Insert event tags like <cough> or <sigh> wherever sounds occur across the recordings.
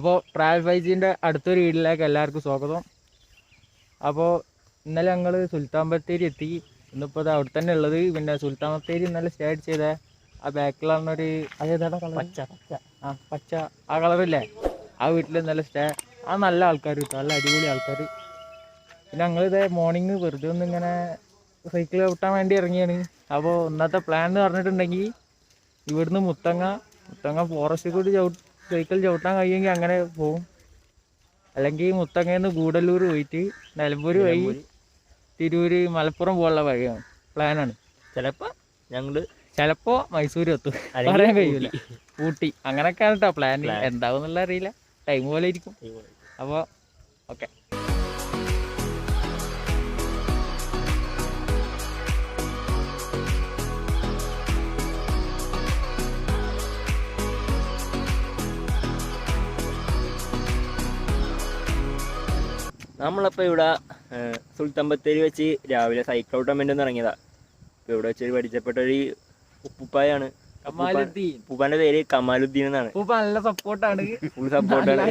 അപ്പോൾ ട്രാവൽ ഫൈസിന്റെ അടുത്തൊരു വീട്ടിലേക്ക് എല്ലാവർക്കും സ്വാഗതം. അപ്പോൾ ഇന്നലെ ഞങ്ങൾ സുൽത്താൻ ബത്തേരി എത്തി. ഇന്നിപ്പോൾ അത് അവിടെ തന്നെ ഉള്ളത്. പിന്നെ സുൽത്താൻ ബത്തേരി ഇന്നലെ സ്റ്റേ ചെയ്ത ആ ബാക്കിലാണൊരു പച്ച പച്ച. ആ പച്ച. ആ കളറില്ലേ ആ വീട്ടിൽ ഇന്നലെ സ്റ്റേ ആ നല്ല ആൾക്കാർ കിട്ടും. നല്ല അടിപൊളി ആൾക്കാർ പിന്നെ ഞങ്ങളിത് മോർണിംഗ് വെറുതെ ഒന്ന് ഇങ്ങനെ സൈക്കിൾ ഓട്ടാൻ വേണ്ടി ഇറങ്ങിയാണ്. അപ്പോൾ ഇന്നത്തെ പ്ലാൻ എന്ന് പറഞ്ഞിട്ടുണ്ടെങ്കിൽ ഇവിടുന്ന് മുത്തങ്ങ മുത്തങ്ങ ഫോറസ്റ്റിൽ കൂടി ചവിട്ട് സൈക്കിൾ ചവിട്ടാൻ കഴിയുമെങ്കിൽ അങ്ങനെ പോവും. അല്ലെങ്കിൽ മുത്തങ്ങയിൽ നിന്ന് ഗൂഡല്ലൂർ പോയിട്ട് നിലമ്പൂർ വഴി തിരൂര് മലപ്പുറം പോകാനുള്ള വഴിയാണ് പ്ലാനാണ്. ചിലപ്പോ ഞങ്ങൾ ചിലപ്പോ മൈസൂർ എത്തും. പറയാൻ കഴിയൂല. ഊട്ടി. അങ്ങനെയൊക്കെയാണ് കേട്ടോ പ്ലാൻ എന്താവും എന്നുള്ള അറിയില്ല. ടൈം പോലെ ഇരിക്കും. അപ്പോൾ ഓക്കെ നമ്മളപ്പോ ഇവിടെ സുൽത്താൻ ബത്തേരി വെച്ച് രാവിലെ സൈക്കിൾ ഒന്ന് ഇറങ്ങിയതാ. ഇപ്പൊ ഇവിടെ വെച്ച് പരിചയപ്പെട്ട ഒരു ഉപ്പുപ്പായാണ്. കമാലുദ്ദീൻ. ഉപ്പാന്റെ പേര് കമാലുദ്ദീൻ എന്നാണ്. ഉപ്പ നല്ല സപ്പോർട്ടാണ്. ഫുൾ സപ്പോർട്ടാണ്.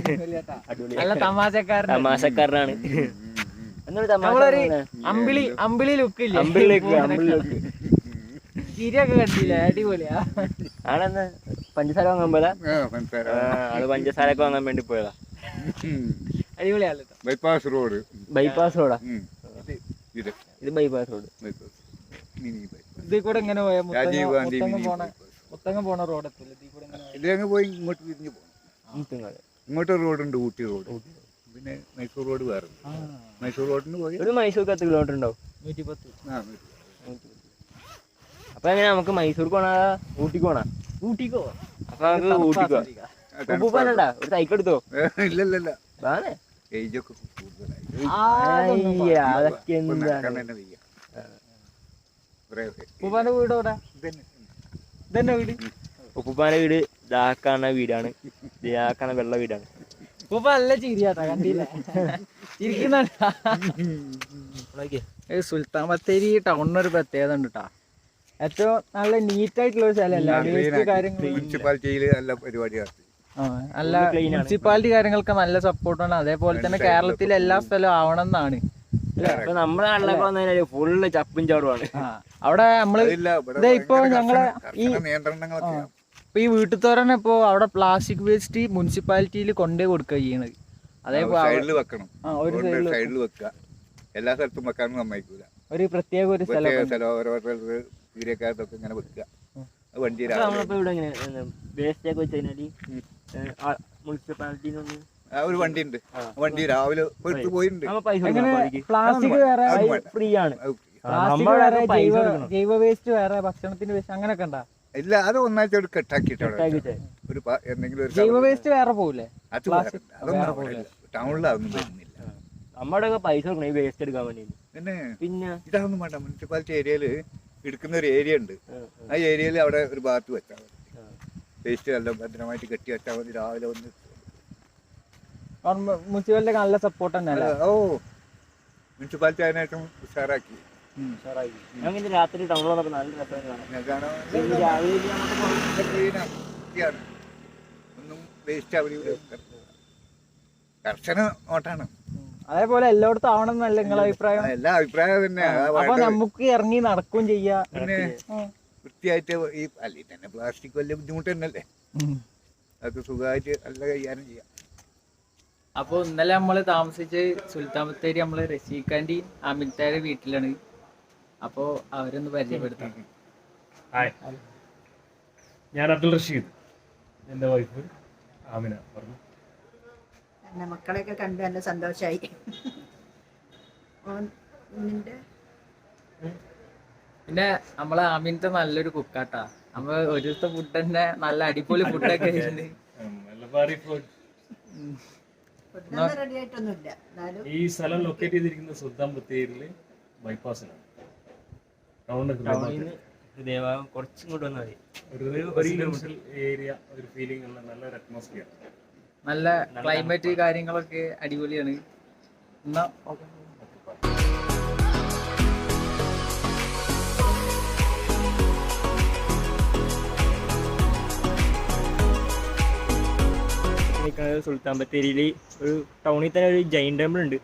നല്ല തമാശക്കാരൻ തമാശക്കാരനാണ്. എന്നൊരു തമാശ. അമ്പിളി അമ്പിളി ലുക്ക് ഇല്ലേ അമ്പിളിലേക്ക് അമ്പിളിലേക്ക് ചിരിയൊക്കെ കണ്ടില്ലേ? അടിപൊളിയാ. ആണെന്ന് പഞ്ചസാര വാങ്ങാൻ പോയതാ? ആ, ആൾ പഞ്ചസാര ഒക്കെ വാങ്ങാൻ വേണ്ടി പോയതാ. അടിപൊളിയാണല്ലോ. ബൈപ്പാസ് റോഡ് ബൈപ്പാസ് റോഡാ. ഇത്. ഇത്. Bypass road bypass mini bypass ഇതിൽ കൂടെ എങ്ങനെ പോയാ മുത്തങ്ങ രാജീവ് ഗാന്ധി മിനി പോണ മുത്തങ്ങ പോണ റോഡ് എത്തില്ല ഇതിൽ കൂടെ എങ്ങനെ പോയാ. ഇതിലങ്ങ് പോയി ഇങ്ങോട്ട് തിരിഞ്ഞു പോകണം ഇങ്ങോട്ട് റോഡുണ്ട് ഊട്ടി റോഡ് പിന്നെ മൈസൂർ റോഡ് വേറെ ആ, മൈസൂർ റോഡിന് പോയി. ഒരു മൈസൂർ എത്ര കിലോമീറ്റർ ഉണ്ടാവും? നൂറ്റി പത്ത് ആ, അപ്പൊ എങ്ങനെ നമുക്ക് മൈസൂർ പോണാ ഊട്ടിക്ക് പോണാ? ഊട്ടിക്കോ അപ്പൊ നമുക്ക് ഊട്ടിക്ക് പോവാം. ഒരു സൈക്കിൾ എടുത്തോ? ഇല്ല ഇല്ല ഇല്ല വാണേ ഏജൊക്കെ കൂടുതലായി അതൊക്കെ എന്താണ്. ഉപ്പാന്റെ വീട് എവിടെ ഇതന്നെ. ഇതന്നെ വീട് ഉപ്പുപ്പാന്റെ വീട് ഇതാക്കാണ വീടാണ് ഇതാക്കാണ വെള്ള വീടാണ് ഉപ്പ നല്ല ചിരിയാട്ടാ കണ്ടില്ല ചിരിക്കുന്നുണ്ട് സുൽത്താൻ ബത്തേരി ടൗണിനൊരു പ്രത്യേകത ഉണ്ട് കേട്ടാ ഏറ്റവും നല്ല നീറ്റ് ആയിട്ടുള്ള ഒരു സ്ഥലമല്ല മുനിസിപ്പാലിറ്റിയിൽ. നല്ല പരിപാടി നടത്തി നല്ല ആണ്. മുനിസിപ്പാലിറ്റി കാര്യങ്ങൾക്ക് നല്ല സപ്പോർട്ടാണ് അതേപോലെ തന്നെ കേരളത്തിൽ കേരളത്തിലെ എല്ലാ സ്ഥലവും ആവണം എന്നാണ് നമ്മുടെ നാട്ടിലൊക്കെ വന്നു കഴിഞ്ഞാൽ ഫുള്ള് ചപ്പും ചാടുവാണ്. അവിടെ നമ്മൾ ദേ ഇപ്പൊ ഞങ്ങളെ ഈ-. ഇപ്പൊ ഈ വീട്ടുതോരനെ ഇപ്പൊ അവിടെ പ്ലാസ്റ്റിക് വേസ്റ്റ് മുനിസിപ്പാലിറ്റിയിൽ കൊണ്ടേ കൊടുക്കുക ചെയ്യണത് അതേപോലെ സൈഡിൽ വെക്കണം. ഒരു സൈഡിൽ വെക്കുക. എല്ലാ സ്ഥലത്തും സമ്മതിക്കൂല. ഒരു പ്രത്യേക ഒരു സ്ഥലം പ്രത്യേക സ്ഥലം ഓരോ സ്ഥലത്ത് ഇങ്ങനെ വെക്കുക. വണ്ടി വേസ്റ്റ് ഒക്കെ വെച്ച് കഴിഞ്ഞാൽ ഒരു വണ്ടി ഉണ്ട് ആ. വണ്ടി രാവിലെ പോയിട്ടുണ്ട്. പൈസ പ്ലാസ്റ്റിക് വേറെ ഫ്രീ. ആണ് ജൈവ ജൈവ വേസ്റ്റ് വേറെ ഭക്ഷണത്തിന്റെ വേസ്റ്റ് അങ്ങനെയൊക്കെ ഉണ്ടാ? ഇല്ല അത് ഒന്നാഴ്ച ഒരു എന്തെങ്കിലും ഒരു ജൈവ വേസ്റ്റ് വേറെ പോകൂലേ? അത് plastic വേറെ. അതൊന്നും വേറെ അവിടെ പോലെ. ഇല്ല. ടൗണിൽ അതൊന്നും വരുന്നില്ല. നമ്മുടെ പൈസ കൊടുക്കണം ഈ വേസ്റ്റ് എടുക്കാൻ വേണ്ടി പിന്നെ പിന്നെ? ഇതൊന്നും വേണ്ട. മുനിസിപ്പാലിറ്റി ഏരിയയിൽ എടുക്കുന്ന ഒരു ഏരിയ ഉണ്ട്. ആ, ഏരിയയിൽ അവിടെ ഒരു ഭാഗത്ത് വെച്ചാൽ. വേസ്റ്റ് നല്ല ഭദ്രമായിട്ട് കെട്ടി വെച്ചാൽ മതി രാവിലെ ഒന്ന്. മുനിസിപ്പാലിറ്റി നല്ല സപ്പോർട്ട് തന്നെ അല്ലേ? ഓ മുനിസിപ്പാലിറ്റി അതിനേറ്റവും ഉഷാറാക്കി. രാത്രി ടൗണിൽ നല്ല രസമാണ്. ഒന്നും വേസ്റ്റ് അവിടെ കർശന നോട്ടാണ്. അതേപോലെ എല്ലായിടത്തും ആവണം എന്നല്ല നിങ്ങളെ അഭിപ്രായം? എല്ലാ അഭിപ്രായം തന്നെ. അപ്പൊ നമുക്ക് ഇറങ്ങി നടക്കുകയും ചെയ്യാ. വൃത്തിയായിട്ട് ഈ അല്ലെങ്കിൽ തന്നെ പ്ലാസ്റ്റിക് വലിയ ബുദ്ധിമുട്ട് തന്നെയല്ലേ. അതൊക്കെ സുഖമായിട്ട് നല്ല കൈകാര്യം ചെയ്യാം. അപ്പൊ ഇന്നലെ നമ്മൾ താമസിച്ച് സുൽത്താൻ ബത്തേരി നമ്മൾ റഷീഖാന്റെ അമിതാരുടെ വീട്ടിലാണ്. അപ്പോ അവരൊന്ന് പരിചയപ്പെടുത്താം. ഹായ്. ഞാൻ അബ്ദുൾ റഷീദ്. എന്റെ വൈഫ് ആമിന പറഞ്ഞു. എന്നെ മക്കളെയൊക്കെ കണ്ട് നല്ല സന്തോഷമായി നിന്റെ പിന്നെ നമ്മളെ ആമിനത്തെ നല്ലൊരു കുക്കാട്ടാ. നമ്മൾ ഒരു ദിവസത്തെ ഫുഡ് തന്നെ നല്ല അടിപൊളി ഫുഡൊക്കെ ഈ സ്ഥലം ലൊക്കേറ്റ് ചെയ്തിരിക്കുന്ന സുൽത്താൻ ബത്തേരിയിൽ ബൈപ്പാസിലാണ് ടൗണിന് കുറച്ചും കൂടെ ഹൃദയഭാഗം വന്നാൽ മതി. ഒരു ഏരിയ ഒരു ഫീലിംഗ് ഉള്ള നല്ലൊരു അറ്റ്മോസ്ഫിയർ നല്ല ക്ലൈമറ്റ് കാര്യങ്ങളൊക്കെ അടിപൊളിയാണ്. എന്നാ ഓക്കെ. നിൽക്കുന്നത് സുൽത്താൻ ബത്തേരിയിൽ ഒരു ടൗണിൽ തന്നെ ഒരു ജൈൻ ടെമ്പിൾ ഉണ്ട്.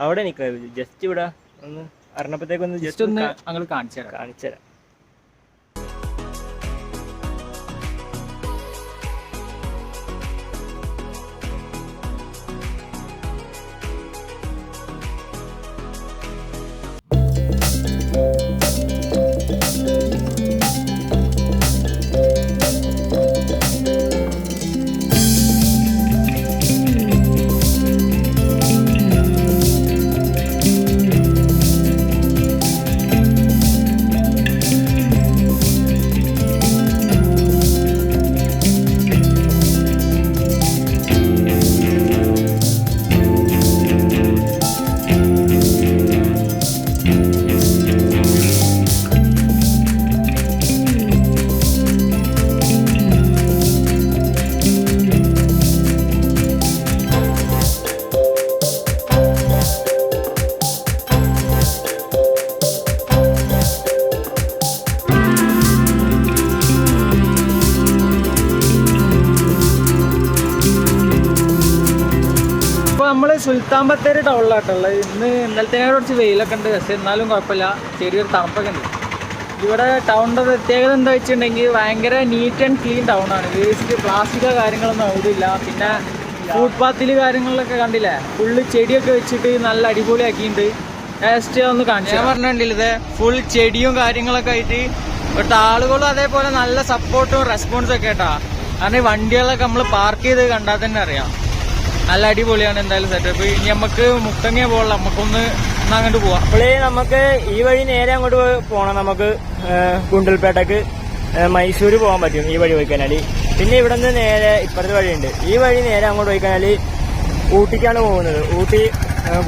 അവിടെ നിൽക്കുന്നത് ജസ്റ്റ് ഇവിടെ ഒന്ന് അറിഞ്ഞപ്പോഴത്തേക്കൊന്ന് ജസ്റ്റ് ഒന്ന് അങ്ങോട്ട് കാണിച്ചു തരാം. കാണിച്ചു തരാം. നമ്മൾ സുൽത്താൻ ബത്തേരി ടൗണിലാട്ടുള്ളത് ഇന്ന് ഇന്നലത്തേനെ കുറച്ച് വെയിലൊക്കെ ഉണ്ട്. പക്ഷെ എന്നാലും കുഴപ്പമില്ല. ചെറിയൊരു തണുപ്പൊക്കെ ഉണ്ട്. ഇവിടെ ടൗണിന്റെ പ്രത്യേകത എന്താ വെച്ചിട്ടുണ്ടെങ്കിൽ ഭയങ്കര നീറ്റ് ആൻഡ് ക്ലീൻ ടൗണാണ് ആണ്. വേസ്റ്റ് പ്ലാസ്റ്റിക്കോ കാര്യങ്ങളൊന്നും അവിടെ ഇല്ല പിന്നെ ഫുട്പാത്തിൽ കാര്യങ്ങളിലൊക്കെ കണ്ടില്ലേ? ഫുള്ള് ചെടിയൊക്കെ വെച്ചിട്ട് നല്ല അടിപൊളിയാക്കിയിട്ടുണ്ട്. ടേസ്റ്റ് ഒന്ന് കാണിച്ചു ഞാൻ പറഞ്ഞിട്ടില്ല ഫുൾ ചെടിയും കാര്യങ്ങളൊക്കെ ആയിട്ട് ഇവിടുത്തെ ആളുകളും അതേപോലെ നല്ല സപ്പോർട്ടും റെസ്പോൺസും ഒക്കെ കേട്ടാ കാരണം ഈ വണ്ടികളൊക്കെ നമ്മൾ പാർക്ക് ചെയ്ത് കണ്ടാൽ തന്നെ അറിയാം. നല്ല അടിപൊളിയാണ് എന്തായാലും സെറ്റപ്പ് ഇനി നമുക്ക് മുത്തങ്ങ പോകണം നമുക്കൊന്ന് അങ്ങോട്ട് പോവാം. അപ്പോഴേ നമുക്ക് ഈ വഴി നേരെ അങ്ങോട്ട് പോകണം നമുക്ക് കുണ്ടൽപേട്ടക്ക് മൈസൂര് പോകാൻ പറ്റും ഈ വഴി പോയി കഴിഞ്ഞാൽ പിന്നെ ഇവിടെ നിന്ന് നേരെ ഇപ്പുറത്തെ വഴിയുണ്ട്. ഈ വഴി നേരെ അങ്ങോട്ട് പോയി കഴിഞ്ഞാൽ ഊട്ടിക്കാണ് പോകുന്നത്. ഊട്ടി ഏഹ്,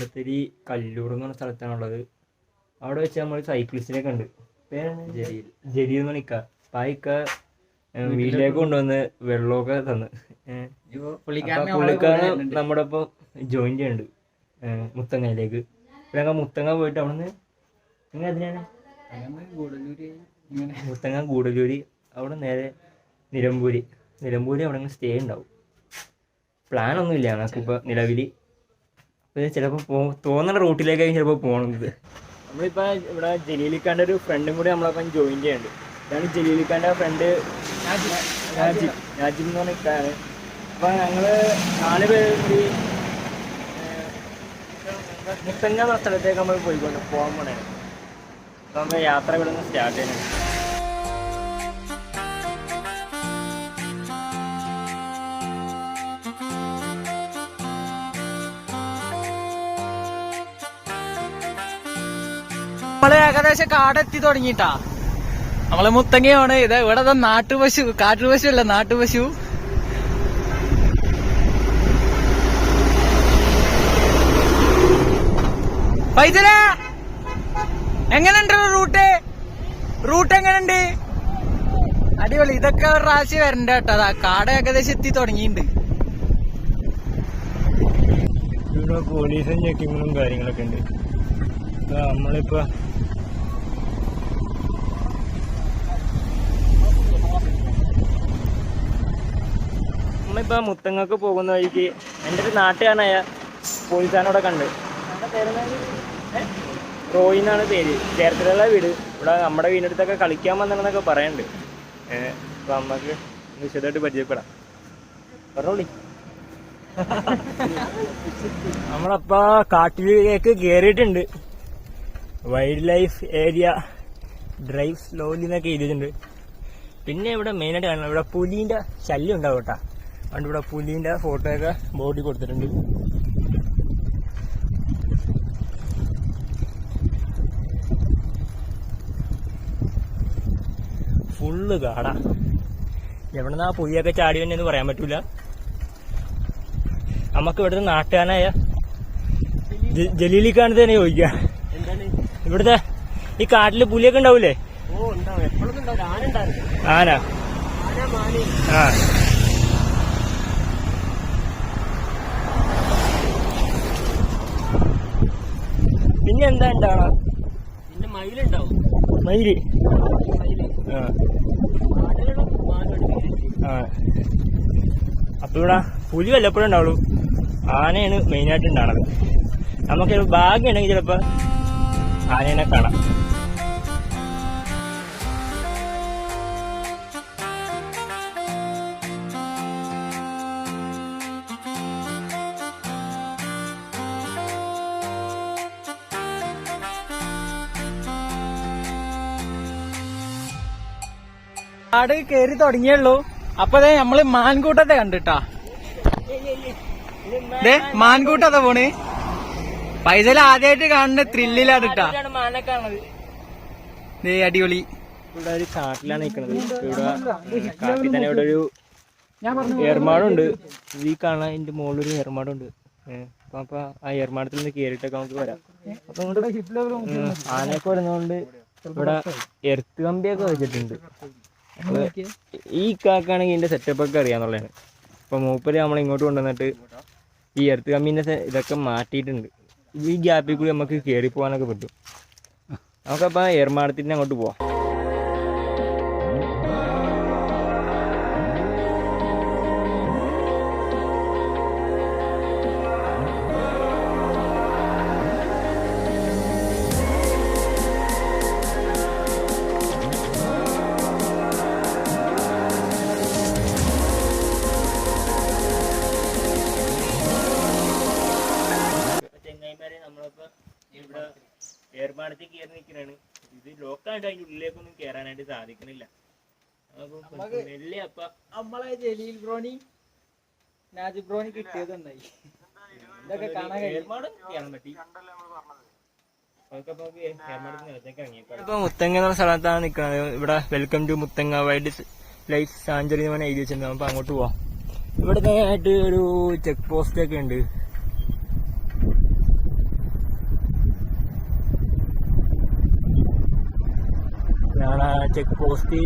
ബത്തേരി കല്ലൂർ എന്ന് പറഞ്ഞ സ്ഥലത്താണുള്ളത്. അവിടെ വെച്ച് നമ്മൾ സൈക്ലിസ്റ്റിനെ കണ്ട് പേരാണ് ജലീൽ. ജലീൽ എന്ന് നിൽക്കുക അപ്പം ആ ഇക്ക വീട്ടിലേക്ക് കൊണ്ടുവന്ന് വെള്ളമൊക്കെ തന്ന്. പുള്ളിക്കാരൻ നമ്മുടെ ഒപ്പം ജോയിൻ ചെയ്യുന്നുണ്ട് മുത്തങ്ങയിലേക്ക്. പിന്നെ ഞങ്ങൾ മുത്തങ്ങ പോയിട്ട് അവിടെ നിന്ന് നിങ്ങൾ അതിനാണ് മുത്തങ്ങ ഗൂഡലൂരി അവിടെ നേരെ നിലമ്പൂരി. നിലമ്പൂരി അവിടെ സ്റ്റേ ഉണ്ടാവും പ്ലാൻ ഒന്നും ഒന്നുമില്ല ഇപ്പൊ നിലവിൽ ചിലപ്പോൾ പോ തോന്നുന്ന റൂട്ടിലേക്കായിരിക്കും ചിലപ്പോൾ പോകുന്നത് നമ്മളിപ്പോൾ ഇവിടെ ജലീലിക്കാന്റെ ഒരു ഫ്രണ്ടും കൂടി നമ്മളപ്പം ജോയിൻ ചെയ്യുന്നുണ്ട് ഇതാണ് ജലീലിക്കാന്റെ ഫ്രണ്ട് രാജീവ് രാജിബ് എന്ന് പറഞ്ഞ ഇക്കാണ്. അപ്പോൾ ഞങ്ങൾ നാല് പേര് കൂടി മുത്തങ്ങ എന്ന സ്ഥലത്തേക്ക് നമ്മൾ പോയിക്കൊണ്ട് പോകാൻ പോണേ. അപ്പം നമ്മൾ യാത്ര ഇവിടെ നിന്ന് സ്റ്റാർട്ട് ചെയ്യുന്നത് ഏകദേശം കാടെത്തി തുടങ്ങിട്ടാ. നമ്മൾ മുത്തങ്ങയാണ്. ഇത് ഇവിടെ നാട്ടുപശു കാട്ടുപശു അല്ല നാട്ടുപശു? പൈതല എങ്ങനെയുണ്ട് റൂട്ട്? റൂട്ട് എങ്ങനെയുണ്ട്? അടിപൊളി. ഇതൊക്കെ ഒരു പ്രാവശ്യം വരണ്ട കേട്ടോ. അതാ കാട് ഏകദേശം എത്തി തുടങ്ങിയിട്ടുണ്ട്. പോലീസും ചെക്കിങ്ങും കാര്യങ്ങളൊക്കെ ഉണ്ട്. നമ്മളിപ്പോ നമ്മളിപ്പോ മുത്തങ്ങക്ക് പോകുന്ന വഴിക്ക് എന്റെ ഒരു നാട്ടുകാരനായ പോലീസാനോടെ കണ്ട്? റോയി എന്നാണ് പേര്. ചേർത്തലുള്ള വീട്. ഇവിടെ നമ്മുടെ വീടിനടുത്തൊക്കെ കളിക്കാൻ വന്നിരുന്നൊക്കെ പറയുന്നുണ്ട് ഏഹ് അപ്പൊ നമ്മക്ക് വിശദമായിട്ട് പരിചയപ്പെടാം. പറഞ്ഞോളി. <laughs> നമ്മളപ്പോ കാട്ടിലേക്ക് കേറിയിട്ടുണ്ട്. Wild life area drive slowly എന്നൊക്കെ എഴുതിയിട്ടുണ്ട്. പിന്നെ ഇവിടെ മെയിനായിട്ട് കാണണം ഇവിടെ പുലിന്റെ ശല്യം ഉണ്ടാവും കേട്ടാ. അതുകൊണ്ട് ഇവിടെ പുലിന്റെ ഫോട്ടോ ഒക്കെ ബോർഡിൽ കൊടുത്തിട്ടുണ്ട്. ഫുള്ള് കാടാ എവിടെന്നാ പുലിയൊക്കെ ചാടി വന്നെന്ന് പറയാൻ പറ്റൂല. നമുക്ക് ഇവിടുത്തെ നാട്ടുകാരനായ ജലീലിക്കാണ് തന്നെ ചോദിക്കാം. ഇവിടുത്തെ ഈ കാട്ടിൽ പുലിയൊക്കെ ഉണ്ടാവൂലേ? ആന ആ. പിന്നെ എന്താ ഉണ്ടാവണം പിന്നെ മയിലുണ്ടാവും മയിൽ ആ. ആ. അപ്പൊ ഇവിടെ പുലി വല്ലപ്പോഴും ഉണ്ടാവുള്ളൂ. ആനയാണ് മെയിനായിട്ട് ഉണ്ടാവുന്നത്. നമുക്ക് ഭാഗ്യമുണ്ടെങ്കിൽ ചിലപ്പോ ആനേനെ കാണാം. കാട് കേറി തുടങ്ങിയുള്ളൂ. അപ്പൊ ദേ നമ്മൾ മാൻകൂട്ടത്തെ കണ്ടിട്ടാ. ദേ മാൻകൂട്ടത്തെ പോണ്. പൈസയിൽ ആദ്യമായിട്ട് കാണുന്ന ത്രില്ലിലാണ് ട്ടാ മാനെ കാണുന്നത്. ദേ അടിപൊളി. ഇവിടെ ഒരു കാട്ടിലാണ് നിൽക്കുന്നത് ഇവിടെ കാട്ടിൽ തന്നെ ഇവിടെ ഒരു ഏർമാടുണ്ട്. ഈ കാണാൻ ഇതിന്റെ മുകളിൽ ഒരു ഏർമാടുണ്ട് അപ്പൊ ആ ഏർമാടത്തിൽ നിന്ന് കയറിയിട്ടൊക്കെ നമുക്ക് വരാം. അപ്പൊ ആനയൊക്കെ വരുന്നതുകൊണ്ട് ഇവിടെ എർത്ത് കമ്പിയൊക്കെ വെച്ചിട്ടുണ്ട്. ഈ കാക്കാണെങ്കിൽ ഇതിന്റെ സെറ്റപ്പ് ഒക്കെ അറിയാന്നുള്ളതാണ്. അപ്പൊ മൂപ്പര് നമ്മൾ ഇങ്ങോട്ട് കൊണ്ടുവന്നിട്ട് ഈ എർത്ത് കമ്മീന്റെ ഇതൊക്കെ മാറ്റിയിട്ടുണ്ട്. ഈ ഗ്യാപ്പിൽ കൂടി നമുക്ക് കയറി പോകാനൊക്കെ പറ്റും. നമുക്കപ്പോ ഏർമാടത്തിന് അങ്ങോട്ട് പോവാം. നമ്മളെ ജലീൽ ബ്രോണി നാജി ബ്രോണി കിട്ടിയത് നന്നായി. ഇതൊക്കെ കാണാൻ ഇപ്പൊ മുത്തങ്ങ എന്ന സ്ഥലത്താണ് നിൽക്കുന്നത് ഇവിടെ welcome to Muthanga wildlife sanctuary എന്ന് പറഞ്ഞാൽ എഴുതി വെച്ചിട്ടുണ്ട്. അപ്പൊ അങ്ങോട്ട് പോവാം. ഇവിടെ ആയിട്ട് ഒരു ചെക്ക് പോസ്റ്റ് ഒക്കെ ഉണ്ട്. ഞാൻ ആ ചെക്ക് പോസ്റ്റ്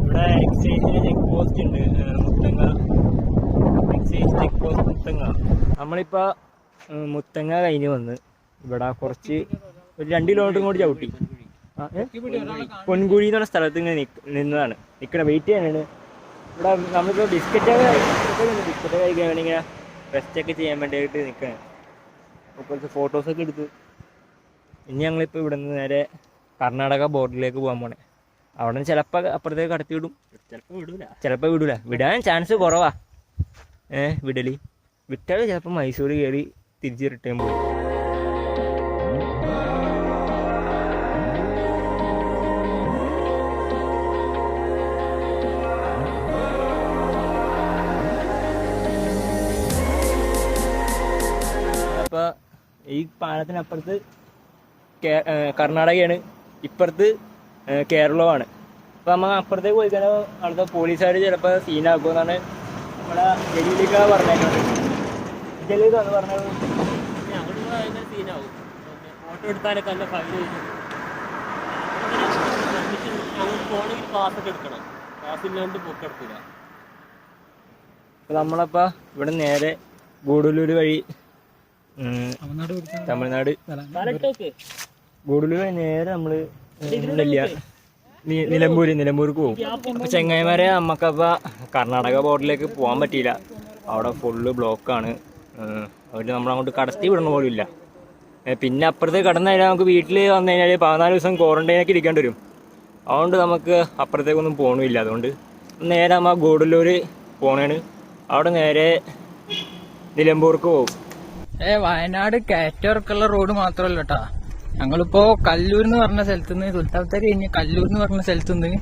ഇവിടെ എക്സൈസിന്റെ ചെക്ക് പോസ്റ്റ് ഉണ്ട് ഏഹ് Muthanga excise check post Muthanga നമ്മളിപ്പോ മുത്തങ്ങ കഴിഞ്ഞ് വന്ന് ഇവിടെ കുറച്ച് ഒരു രണ്ട് കിലോമീറ്റർ കൂടി ചവിട്ടി. പൊൻകുഴി എന്ന് പറഞ്ഞ സ്ഥലത്ത് ഇങ്ങനെ നിന്നതാണ്. നിക്കണ വെയിറ്റ് ചെയ്യാനാണ്. ഇവിടെ നമ്മളിപ്പോ ബിസ്ക്കറ്റ് ബിസ്ക്കറ്റ് കഴിക്കാൻ വേണ്ടി ഇങ്ങനെ റെസ്റ്റ് ഒക്കെ ചെയ്യാൻ വേണ്ടിയിട്ട് നിൽക്കുകയാണ് കുറച്ച് ഫോട്ടോസ് ഒക്കെ എടുത്ത്. ഇനി ഞങ്ങളിപ്പോൾ ഇവിടെ നിന്ന് നേരെ കർണാടക ബോർഡിലേക്ക് പോകാൻ പോണേ. അവിടെ നിന്ന് ചിലപ്പോൾ അപ്പുറത്തേക്ക് കടത്തി വിടും. ചിലപ്പോൾ വിടൂല. ചിലപ്പോൾ വിടൂല. വിടാൻ ചാൻസ് കുറവാ. ഏഹ് വിടൽ. വിട്ടാൽ ചിലപ്പോൾ മൈസൂർ കയറി തിരിച്ച് റിട്ടേൺ പോകും അപ്പൊ ഈ പാലത്തിനപ്പുറത്ത് കർണാടകയാണ്. ഇപ്പുറത്ത് കേരളമാണ് അപ്പൊ നമ്മൾ അപ്പുറത്തേക്ക് പോയി കഴിഞ്ഞാൽ അവിടുത്തെ പോലീസുകാർ ചിലപ്പോൾ സീനാക്കുമെന്നാണ് നമ്മളെ ജയിലിലേക്ക് പറഞ്ഞേക്കുന്നത്. ജലീൽ എന്ന് പറഞ്ഞത്. സീനാവും ഫോട്ടോ എടുത്താലൊക്കെ നല്ല ഫൈൻ അങ്ങോട്ട് പോകണമെങ്കിൽ പാസ് ഒക്കെ എടുക്കണം പാസ് ഇല്ലാണ്ട് ബുക്ക് എടുക്കില്ല അപ്പൊ നമ്മളപ്പോ ഇവിടെ നേരെ ഗൂഡല്ലൂർ വഴി തമിഴ്നാട് ഗൂഡല്ലൂർ വഴി നേരെ നമ്മൾ നിലമ്പൂര് നിലമ്പൂർക്ക് പോകും അപ്പൊ ചെങ്ങായിമാരെ നമ്മക്കപ്പ കർണാടക ബോർഡിലേക്ക് പോകാൻ പറ്റിയില്ല. അവിടെ ഫുള്ള് ബ്ലോക്കാണ് അവർ നമ്മളങ്ങോട്ട് കടത്തി വിടണ പോലും ഇല്ല. പിന്നെ അപ്പുറത്ത് കടന്നു കഴിഞ്ഞാൽ നമുക്ക് വീട്ടിൽ വന്നു കഴിഞ്ഞാൽ പതിനാല് ദിവസം ക്വാറന്റൈനൊക്കെ ഇരിക്കേണ്ടി വരും. അതുകൊണ്ട് നമുക്ക് അപ്പുറത്തേക്കൊന്നും പോകണമില്ല അതുകൊണ്ട് നേരെ നമ്മൾ ഗൂഡല്ലൂർ പോണേണ്. അവിടെ നേരെ നിലമ്പൂർക്ക് പോകും. ഏ വയനാട് കയറ്റവർക്കുള്ള റോഡ് മാത്രമല്ല കേട്ടാ ഞങ്ങളിപ്പോ കല്ലൂർ എന്ന് പറഞ്ഞ സ്ഥലത്ത് നിന്ന് സുൽത്താൻത്തരി കഴിഞ്ഞ് കല്ലൂർ എന്ന് പറഞ്ഞ സ്ഥലത്ത് നിന്ന്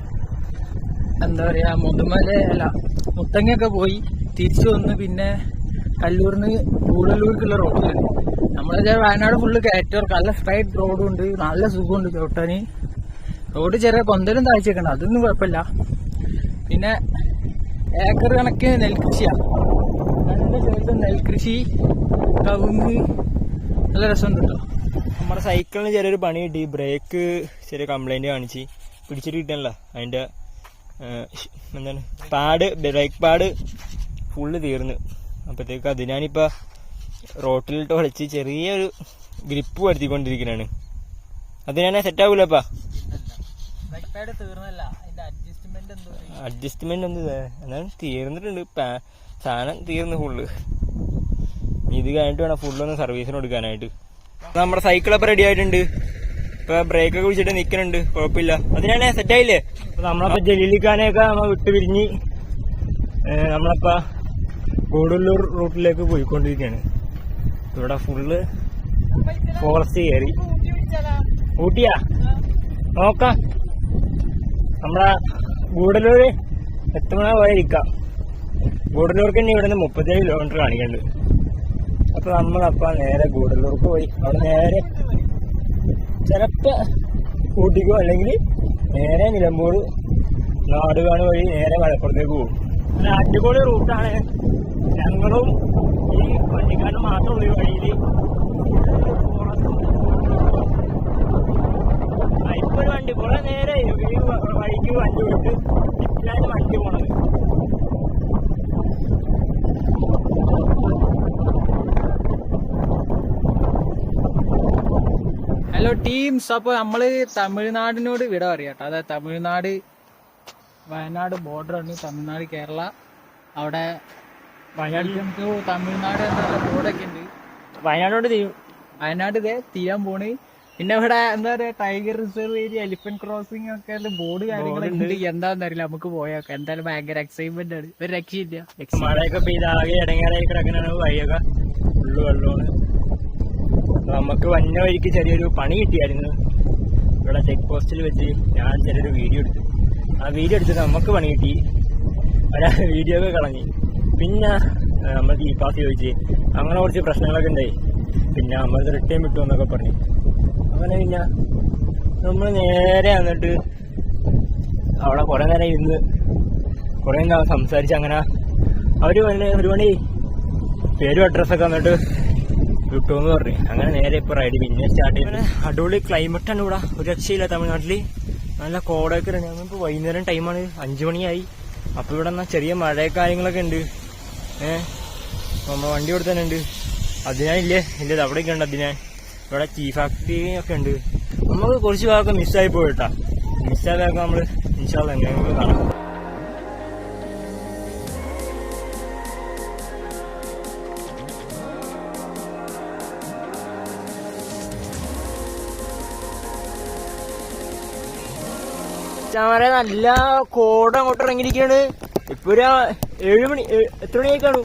എന്താ പറയാ മുതുമല അല്ല മുത്തങ്ങയൊക്കെ പോയി തിരിച്ചു വന്ന് പിന്നെ കല്ലൂരിന്ന് കൂടല്ലൂർക്കുള്ള റോഡ് നമ്മളെ വയനാട് ഫുള്ള് കയറ്റവർക്ക് നല്ല സ്ട്രൈറ്റ് റോഡും ഉണ്ട്. നല്ല സുഖമുണ്ട് ചവിട്ടാന്. റോഡ് ചെറിയ കൊന്തലും താഴ്ചയൊക്കെ അതൊന്നും കുഴപ്പമില്ല. പിന്നെ ഏക്കർ കണക്കിന് നെൽകൃഷിയാണ് രണ്ട് സൈഡിലും നെൽകൃഷി കവുങ്ങ്. നല്ല രസമുണ്ട് നമ്മുടെ സൈക്കിളിന് ചെറിയൊരു പണി കിട്ടി. ബ്രേക്ക് ചെറിയ കംപ്ലൈന്റ് കാണിച്ച്. പിടിച്ചിട്ട് കിട്ടണല്ലോ അതിന്റെ എന്താണ്? പാഡ് ബ്രേക്ക് പാഡ് ഫുള്ള് തീർന്ന്. അപ്പോഴത്തേക്ക് അത് ഞാനിപ്പോൾ റോട്ടിലിട്ട് വളച്ച് ചെറിയൊരു ഗ്രിപ്പ് വരുത്തിക്കൊണ്ടിരിക്കുന്നതാണ് അത് ഞാൻ സെറ്റ് ആവൂലപ്പാ അഡ്ജസ്റ്റ്മെന്റ് എന്തോ എന്നാലും തീർന്നിട്ടുണ്ട്. സാധനം തീർന്നു ഫുള്ള് ഇത് കഴിഞ്ഞിട്ട് വേണം ഫുള്ളൊന്ന് സർവീസിന് കൊടുക്കാനായിട്ട്. നമ്മുടെ സൈക്കിളൊക്കെ റെഡി ആയിട്ടുണ്ട്. ഇപ്പൊ ബ്രേക്ക് ഒക്കെ വിളിച്ചിട്ട് നിൽക്കുന്നുണ്ട് കുഴപ്പമില്ല. അതിനാണ് സെറ്റ് ആയില്ലേ? അപ്പൊ നമ്മളപ്പോ ജലീലിക്കാനെയൊക്കെ നമ്മൾ വിട്ടുപിരിഞ്ഞ് നമ്മളപ്പോ ഗൂഡല്ലൂർ റൂട്ടിലേക്ക് പോയിക്കൊണ്ടിരിക്കുകയാണ് ഇവിടെ ഫുള്ള് ഫോറസ്റ്റ് കയറി. ഊട്ടിയാ? നോക്കാം. നമ്മളെ ഗൂഡല്ലൂര് എത്തുമണ പോയിരിക്കാം ഇരിക്കാം. ഗൂഡല്ലൂർക്ക് തന്നെ ഇവിടെ നിന്ന് മുപ്പത്തേഴ് കിലോമീറ്റർ കാണിക്കുന്നുണ്ട് അപ്പൊ നമ്മളപ്പ നേരെ ഗൂഡല്ലൂർക്ക് പോയി. അവിടെ നേരെ ചിലപ്പോ ഊട്ടിക്കോ അല്ലെങ്കിൽ നേരെ നിലമ്പൂർ നാടുകാണ് വഴി നേരെ മലപ്പുറത്തേക്ക് പോകും. അടിപൊളി റൂട്ടാണ്. ഞങ്ങളും ഈ വണ്ടിക്കാരൻ മാത്രമുള്ള ഈ വഴിയിൽ ഇപ്പോഴും വണ്ടി കുറെ നേരെ ഈ വഴിക്ക് വണ്ടി വിട്ട് ഇപ്പോഴാണ് വണ്ടി പോണത്. ഹലോ ടീംസ് അപ്പൊ നമ്മൾ തമിഴ്നാടിനോട് വിട പറയാട്ടോ അതായത് തമിഴ്നാട് വയനാട് ബോർഡർ ബോർഡറാണ് തമിഴ്നാട് കേരള. അവിടെ നമുക്ക് തമിഴ്നാട് ബോർഡൊക്കെ ഉണ്ട്. വയനാടോട് വയനാട് ഇതേ തീരാൻ പോണ്. പിന്നെ ഇവിടെ എന്താ പറയാ tiger reserve area elephant crossing ഒക്കെ ബോർഡ് കാര്യങ്ങളുണ്ട് എന്താന്ന് അറിയില്ല നമുക്ക് പോയാക്ക. എന്തായാലും ഭയങ്കര എക്സൈറ്റ്മെന്റ് ആണ്. ഒരു രക്ഷയില്ല. മഴയൊക്കെ പെയ്ത് ആകെ ഇടങ്ങാറായി കിടക്കണാണ് വഴിയൊക്കെ. ഫുള്ള് വെള്ളമാണ്. അപ്പൊ നമുക്ക് വന്ന വഴിക്ക് ചെറിയൊരു പണി കിട്ടിയായിരുന്നു. ഇവിടെ ചെക്ക് പോസ്റ്റിൽ വെച്ച് ഞാൻ ചെറിയൊരു വീഡിയോ എടുത്തു. ആ വീഡിയോ എടുത്തിട്ട് നമുക്ക് പണി കിട്ടി. ഒരാ വീഡിയോ ഒക്കെ കളഞ്ഞു. പിന്നെ നമ്മൾ ഈ പാസ് ചോദിച്ച് അങ്ങനെ കുറച്ച് പ്രശ്നങ്ങളൊക്കെ ഉണ്ടായി പിന്നെ നമ്മൾ റിട്ടേൺ വിട്ടു എന്നൊക്കെ പറഞ്ഞു. അങ്ങനെ പിന്നെ നമ്മൾ നേരെ വന്നിട്ട് അവിടെ കുറെ നേരം ഇരുന്ന് കുറെ നേരം സംസാരിച്ച് അങ്ങനെ അവർ ഒരു മണി പേരും അഡ്രസ്സൊക്കെ വന്നിട്ട് എന്ന് പറഞ്ഞു. അങ്ങനെ നേരെ ഇപ്പൊ റൈഡ് പിന്നെ സ്റ്റാർട്ട് ചെയ്തു. അടിപൊളി ക്ലൈമറ്റ് ആണ് ഇവിടെ. ഒരു രക്ഷയില്ല തമിഴ്നാട്ടിൽ നല്ല കോടൊക്കെ ഉണ്ട് ഞങ്ങളിപ്പോ വൈകുന്നേരം ടൈമാണ് അഞ്ചു മണിയായി. അപ്പൊ ഇവിടെ എന്നാ ചെറിയ മഴ കാര്യങ്ങളൊക്കെ ഉണ്ട് ഏഹ് നമ്മ വണ്ടി ഇവിടെ തന്നെ ഉണ്ട്. അതിനായില്ലേ? ഇല്ല അവിടെയൊക്കെ ഉണ്ട് അതിനാൻ ഇവിടെ ടീ ഫാക്ടറി ഒക്കെ ഉണ്ട്. നമുക്ക് കുറച്ച് ഭാഗമൊക്കെ മിസ്സായി പോയിട്ടാ. ഭാഗം നമ്മൾ ഇൻഷാല്ല എങ്ങനെയെങ്കിലും കാണാം. ചാമര നല്ല കോട അങ്ങോട്ട് ഇറങ്ങിയിരിക്കാണ് ഇപ്പൊ ഒരു ഏഴ് മണി എത്ര മണി ആയിക്കാണു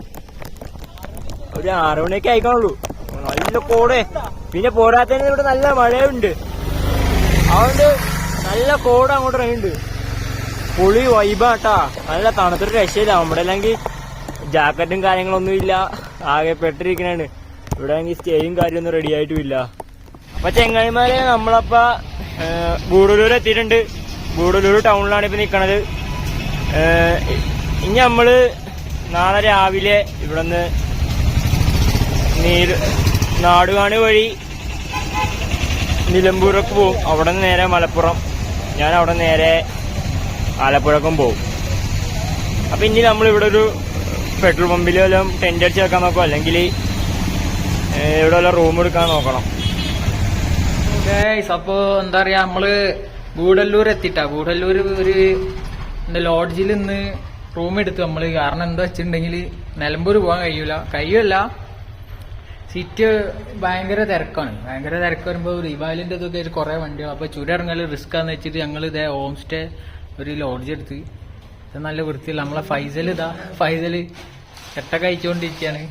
ഒരു ആറു മണിയൊക്കെ ആയിക്കാണുള്ളൂ. നല്ല കോടേ. പിന്നെ പോരാത്തതിന് ഇവിടെ നല്ല മഴയുണ്ട്. അതുകൊണ്ട് നല്ല കോട അങ്ങോട്ട് ഇറങ്ങിണ്ട് പുളി വൈബാട്ടാ. നല്ല തണുത്തൊരു രക്ഷയില്ല. നമ്മുടെ അല്ലെങ്കിൽ ജാക്കറ്റും കാര്യങ്ങളൊന്നും ഇല്ല. ആകെ പെട്ടിരിക്കണാണ്. ഇവിടെ ആണെങ്കിൽ സ്റ്റേയും കാര്യമൊന്നും റെഡി ആയിട്ടുമില്ല. അപ്പൊ ചെങ്ങായിമാരെ നമ്മളപ്പ ഗൂഡലൂർ എത്തിയിട്ടുണ്ട് ഗൂഡലൂർ ടൗണിലാണ് ഇപ്പൊ നിക്കണത്. ഇനി നമ്മൾ നാളെ രാവിലെ ഇവിടുന്ന് നീര് നാടുകാണി വഴി നിലമ്പൂരൊക്കെ പോവും. അവിടെ നിന്ന് നേരെ മലപ്പുറം. ഞാൻ അവിടെ നേരെ ആലപ്പുഴക്കും പോവും. അപ്പൊ ഇനി നമ്മൾ ഇവിടെ ഒരു പെട്രോൾ പമ്പിൽ വല്ലതും ടെന്റ് അടിച്ച് വെക്കാൻ നോക്കും? അല്ലെങ്കിൽ ഇവിടെ വല്ല റൂം എടുക്കാൻ നോക്കണം. ഗൈസ് അപ്പോ എന്താ പറയാ? നമ്മൾ ഗൂഡല്ലൂർ എത്തിട്ടാ. ഗൂഡല്ലൂർ ഒരു എന്താ ലോഡ്ജിൽ നിന്ന് റൂം എടുത്തു നമ്മൾ കാരണം എന്താ വെച്ചിട്ടുണ്ടെങ്കിൽ നിലമ്പൂർ പോകാൻ കഴിയൂല. കഴിയൂല സീറ്റ് ഭയങ്കര തിരക്കാണ്. ഭയങ്കര തിരക്ക് വരുമ്പോൾ റിവാലിന്റെ ഇതൊക്കെ ആയിട്ട് കുറെ വണ്ടികൾ അപ്പൊ ഇറങ്ങാൻ റിസ്ക് ആണെന്ന് വെച്ചിട്ട് ഞങ്ങൾ ഇതേ ഹോം സ്റ്റേ ഒരു ലോഡ്ജ് എടുത്ത്. ഇത് നല്ല വൃത്തിയില്ല നമ്മളെ ഫൈസൽ ഇതാ. ഫൈസൽ ചെട്ട കഴിച്ചുകൊണ്ടിരിക്കുകയാണ്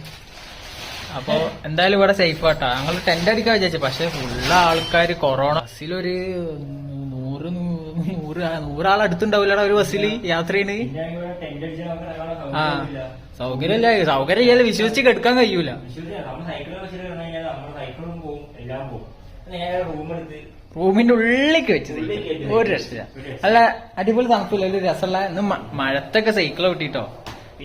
അപ്പോൾ എന്തായാലും ഇവിടെ സേഫ് ആട്ടാ. ഞങ്ങൾ ടെന്റ് അടിക്കാൻ വിചാരിച്ചു. പക്ഷെ ഫുള്ള് ആൾക്കാർ കൊറോണ ബസ്സിലൊരു നൂറ് നൂറാൾ അടുത്തുണ്ടാവില്ലടാ ഒരു ബസ്സിൽ യാത്ര ചെയ്യണ് ആ സൗകര്യമില്ല സൗകര്യം ഇല്ലാതെ വിശ്വസിച്ച് കെടുക്കാൻ കഴിയൂല. റൂമിന്റെ ഉള്ളിലേക്ക് വെച്ചത്. ഒരു രക്ഷയില്ല. അല്ല അടിപൊളി തണുപ്പില്ല? ഒരു രസമുള്ള ഇന്ന് മഴത്തൊക്കെ സൈക്കിൾ കിട്ടിട്ടോ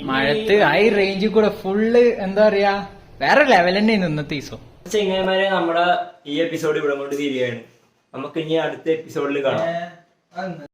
മഴത്ത് ഹൈ റേഞ്ചിൽ കൂടെ ഫുള്ള് എന്താ പറയാ വേറെ ലെവൽ തന്നെ ഇന്നത്തെ ദിവസം ചെങ്ങന്മാരെ നമ്മുടെ ഈ എപ്പിസോഡ് ഇവിടെ കൊണ്ട് തീരുകയാണ് നമുക്ക് ഇനി അടുത്ത എപ്പിസോഡിൽ കാണാം. أن